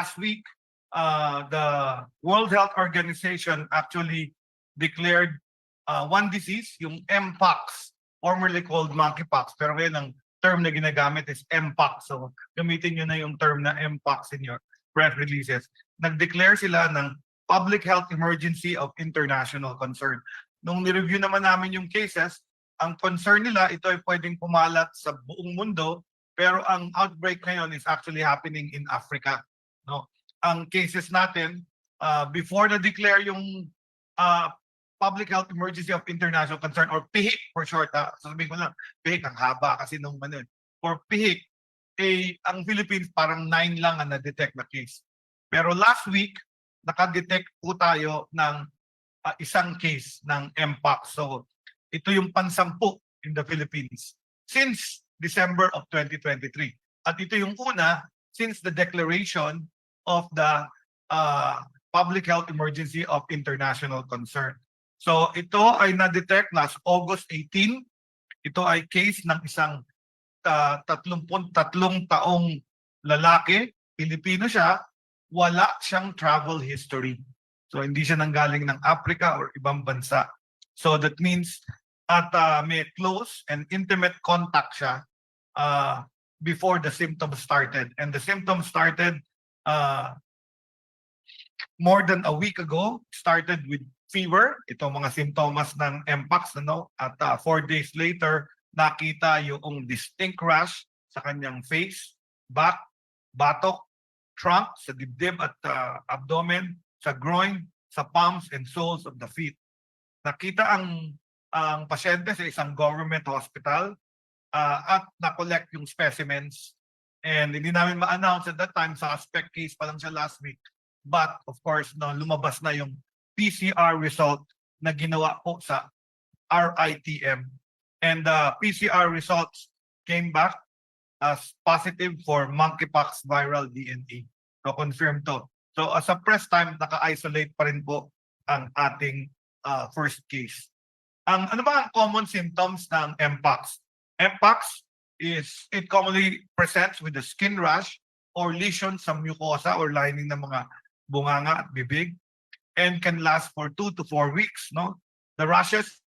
last week, uh, the World Health Organization actually declared uh, one disease, yung Mpox, formerly called monkeypox. Pero ngayon ang term na ginagamit is Mpox. So gamitin nyo na yung term na Mpox in your press releases. Nag-declare sila ng public health emergency of international concern. Nung nireview naman namin yung cases, ang concern nila, ito ay pwedeng pumalat sa buong mundo, pero ang outbreak ngayon is actually happening in Africa. No? Ang cases natin, uh, before na-declare yung uh, Public Health Emergency of International Concern or PHIC for short, ah, sasabihin ko lang, PHIC ang haba kasi nung ano, eh. for PHIC, eh, ang Philippines parang 9 lang ang na-detect na case. Pero last week, nakadetect po tayo ng ah, isang case ng Mpox. So, ito yung pansampu in the Philippines since December of 2023. At ito yung una since the declaration of the uh, Public Health Emergency of International Concern. So ito ay na-detect last August 18. Ito ay case ng isang uh, 33 taong lalaki, Pilipino siya, wala siyang travel history. So hindi siya nanggaling ng Africa or ibang bansa. So that means at uh, may close and intimate contact siya uh, before the symptoms started. And the symptoms started uh, more than a week ago. Started with fever, itong mga simptomas ng Mpox, ano? At uh, four days later, nakita yung distinct rash sa kanyang face, back, batok, trunk, sa dibdib at uh, abdomen, sa groin, sa palms and soles of the feet. Nakita ang ang pasyente sa isang government hospital uh, at na-collect yung specimens. And hindi namin ma-announce at that time, suspect case pa lang siya last week. But of course, no, lumabas na yung PCR result na ginawa po sa RITM. And the PCR results came back as positive for monkeypox viral DNA. So confirm to. So as a press time, naka-isolate pa rin po ang ating uh, first case. Ang ano ba ang common symptoms ng Mpox? Mpox is it commonly presents with a skin rash or lesion sa mucosa or lining ng mga bunganga at bibig and can last for two to four weeks. No, the rashes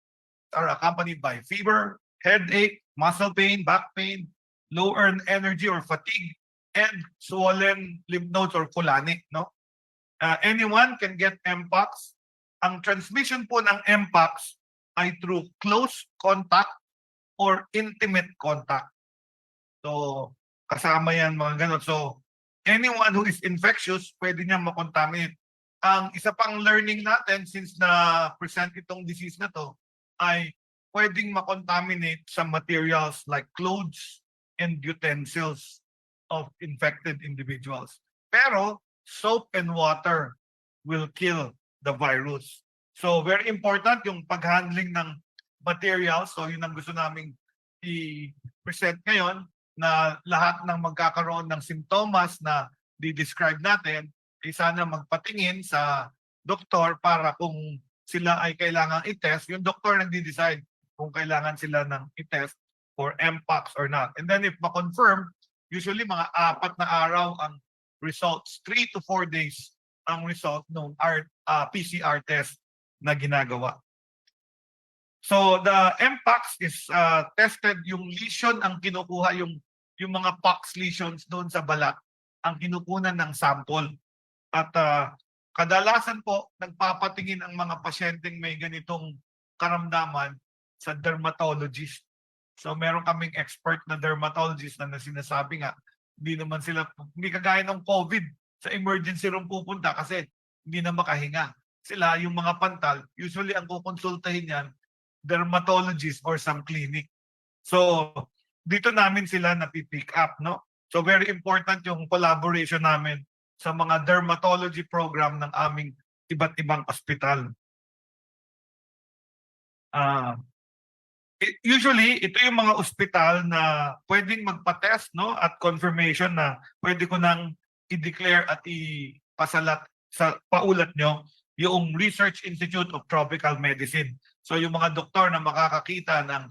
are accompanied by fever, headache, muscle pain, back pain, low earned energy or fatigue, and swollen lymph nodes or kulani. No, uh, anyone can get Mpox. Ang transmission po ng Mpox ay through close contact or intimate contact. So, kasama yan mga ganun. So, anyone who is infectious, pwede niya makontaminate. Ang isa pang learning natin since na-present itong disease na to ay pwedeng makontaminate sa materials like clothes and utensils of infected individuals. Pero soap and water will kill the virus. So very important yung pag-handling ng materials. So yun ang gusto naming i-present ngayon na lahat ng magkakaroon ng simptomas na di-describe natin ay sana magpatingin sa doktor para kung sila ay kailangan i-test, yung doktor nagdi-decide kung kailangan sila ng i-test for Mpox or not. And then if ma-confirm, usually mga apat na araw ang results, 3 to 4 days ang result ng R, uh, PCR test na ginagawa. So the Mpox is uh, tested yung lesion ang kinukuha yung yung mga pox lesions doon sa balat ang kinukunan ng sample. At uh, kadalasan po nagpapatingin ang mga pasyenteng may ganitong karamdaman sa dermatologist. So meron kaming expert na dermatologist na, na sinasabi nga hindi naman sila hindi kagaya ng COVID sa emergency room pupunta kasi hindi na makahinga. Sila yung mga pantal, usually ang kukonsultahin yan dermatologist or some clinic. So, dito namin sila napipick up, no? So, very important yung collaboration namin sa mga dermatology program ng aming iba't ibang ospital. I- usually, ito yung mga ospital na pwedeng magpa-test, no? At confirmation na pwede ko nang i-declare at ipasalat sa paulat nyo yung Research Institute of Tropical Medicine. So yung mga doktor na makakakita ng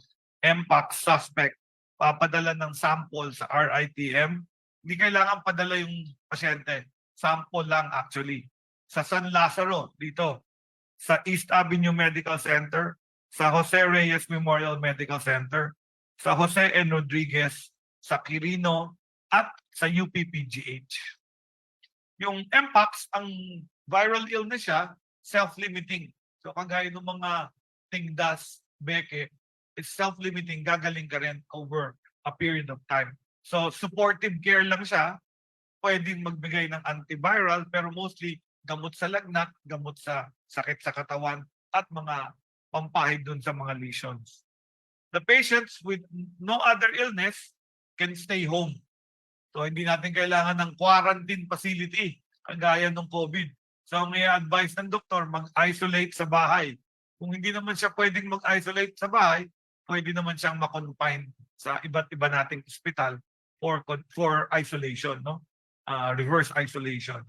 Mpox suspect, papadala ng sample sa RITM, hindi kailangan padala yung pasyente. sample lang actually. Sa San Lazaro, dito. Sa East Avenue Medical Center, sa Jose Reyes Memorial Medical Center, sa Jose N. Rodriguez, sa Quirino, at sa UPPGH. Yung MPAX, ang viral illness siya, self-limiting. So kagaya ng mga tingdas, beke, it's self-limiting, gagaling ka rin over a period of time. So supportive care lang siya, pwedeng magbigay ng antiviral, pero mostly gamot sa lagnat, gamot sa sakit sa katawan, at mga pampahid dun sa mga lesions. The patients with no other illness can stay home. So hindi natin kailangan ng quarantine facility kagaya ng COVID. So ang i-advise ng doktor, mag-isolate sa bahay. Kung hindi naman siya pwedeng mag-isolate sa bahay, pwede naman siyang makonfine sa iba't iba nating ospital for for isolation, no? Uh, reverse isolation.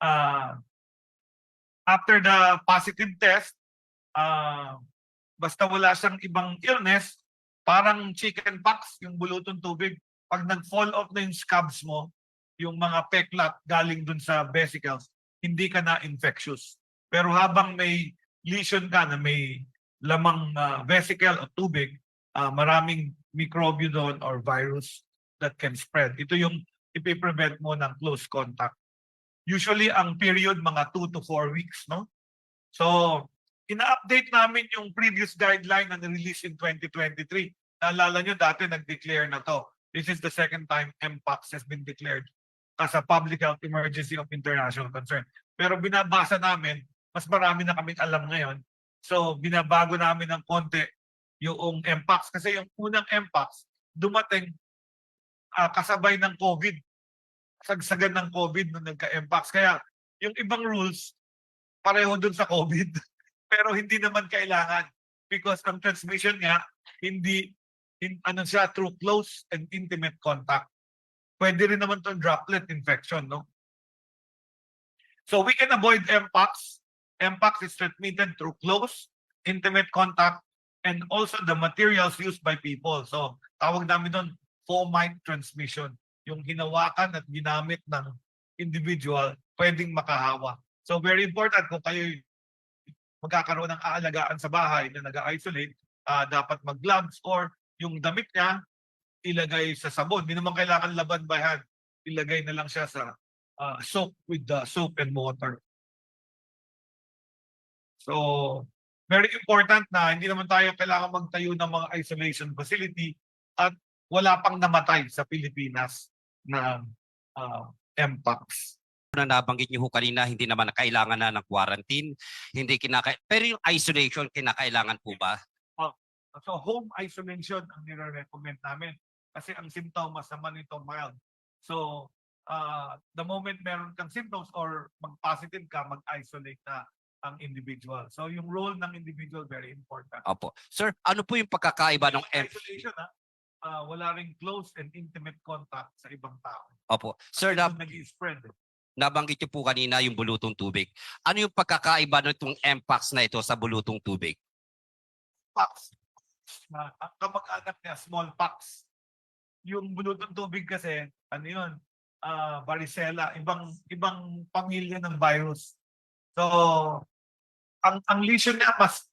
Uh, after the positive test, uh, basta wala siyang ibang illness, parang chicken pox, yung bulutong tubig, pag nag-fall off na yung scabs mo, yung mga peklat galing dun sa vesicles, hindi ka na infectious. Pero habang may lesion ka na may lamang ah, vesicle o tubig, ah, maraming mikrobyo doon or virus that can spread. Ito yung ipiprevent mo ng close contact. Usually, ang period mga 2 to 4 weeks, no? So, ina-update namin yung previous guideline na release in 2023. Naalala nyo, dati nag-declare na to. This is the second time MPOX has been declared as a public health emergency of international concern. Pero binabasa namin, mas marami na kaming alam ngayon. So, binabago namin ng konti yung MPOX. Kasi yung unang MPOX, dumating ah, kasabay ng COVID. Sagsagan ng COVID nung nagka-MPOX. Kaya yung ibang rules, pareho dun sa COVID. Pero hindi naman kailangan. Because ang transmission nga, hindi, in, ano siya, through close and intimate contact. Pwede rin naman itong droplet infection, no? So we can avoid MPOX. MPOX is transmitted through close, intimate contact, and also the materials used by people. So tawag namin doon fomite transmission. Yung hinawakan at ginamit ng individual, pwedeng makahawa. So very important kung kayo magkakaroon ng aalagaan sa bahay na nag-isolate, ah, dapat mag-gloves or yung damit niya, ilagay sa sabon. Hindi naman kailangan laban by hand. Ilagay na lang siya sa ah, soap with the soap and water. So, very important na hindi naman tayo kailangan magtayo ng mga isolation facility at wala pang namatay sa Pilipinas na ah, MPOX. na nabanggit niyo ho kanina, hindi naman na kailangan na ng quarantine, hindi kinaka pero yung isolation kinakailangan po ba? So home isolation ang nire-recommend namin kasi ang symptoms naman ito mild. So uh, the moment meron kang symptoms or mag-positive ka, mag-isolate na ang individual. So yung role ng individual very important. Opo. Sir, ano po yung pagkakaiba ng M? Isolation ha, uh, wala ring close and intimate contact sa ibang tao. Opo. Sir, na, nag-spread. nabanggit niyo po kanina yung bulutong tubig. Ano yung pagkakaiba nitong MPAX na ito sa bulutong tubig? Pox. Na, ang kamag-anak niya, smallpox. Yung bulutong tubig kasi, ano yun, ah varicella, ibang ibang pamilya ng virus. So, ang ang lesion niya mas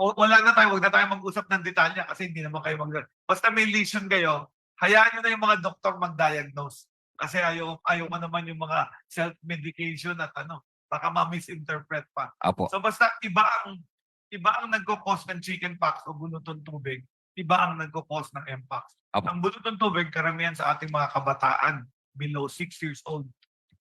o, wala na tayo, wag na tayo mag-usap ng detalya kasi hindi naman kayo mag Basta may lesion kayo, hayaan nyo na yung mga doktor mag-diagnose. Kasi ayaw, ayaw mo naman yung mga self-medication at ano, baka ma-misinterpret pa. Opo. So basta iba ang iba ang nagko-cause ng chicken pox o bulutong tubig, iba ang nagko-cause ng mpox. Apo. Ang bulutong tubig karamihan sa ating mga kabataan below 6 years old.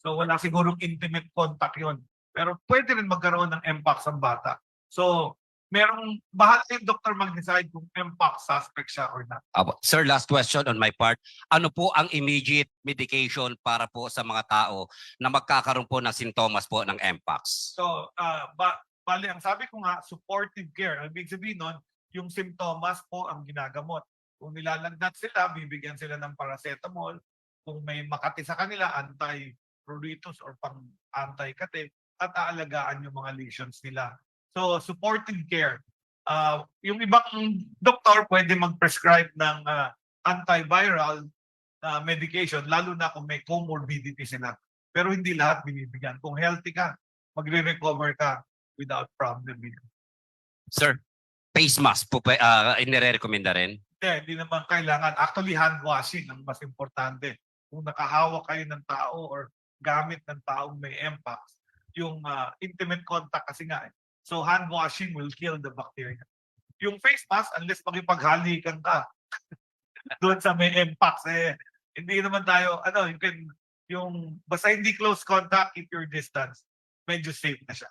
So wala sigurong intimate contact 'yon. Pero pwede rin magkaroon ng mpox ang bata. So merong bahala yung doktor mag-decide kung mpox suspect siya or not. Opo. Sir, last question on my part. Ano po ang immediate medication para po sa mga tao na magkakaroon po ng sintomas po ng MPAX? So, ah ba, bali, ang sabi ko nga, supportive care. Ang ibig sabihin nun, yung simptomas po ang ginagamot. Kung nilalagnat sila, bibigyan sila ng paracetamol. Kung may makati sa kanila, anti-pruritus or pang anti-kate at aalagaan yung mga lesions nila. So, supportive care. Ah, yung ibang doktor pwede mag-prescribe ng ah, antiviral ah, medication, lalo na kung may comorbidity sila. Pero hindi lahat binibigyan. Kung healthy ka, magre-recover ka without problem. Hindi, Sir, face mask po uh, inire-recommenda rin? hindi naman kailangan. Actually, hand washing ang mas importante. Kung nakahawak kayo ng tao or gamit ng taong may MPAX, yung ah, intimate contact kasi nga. eh. So hand washing will kill the bacteria. Yung face mask, unless makipaghalikan ka doon sa may MPAX, eh, hindi naman tayo, ano, you can, yung, basta hindi close contact, keep your distance, medyo safe na siya.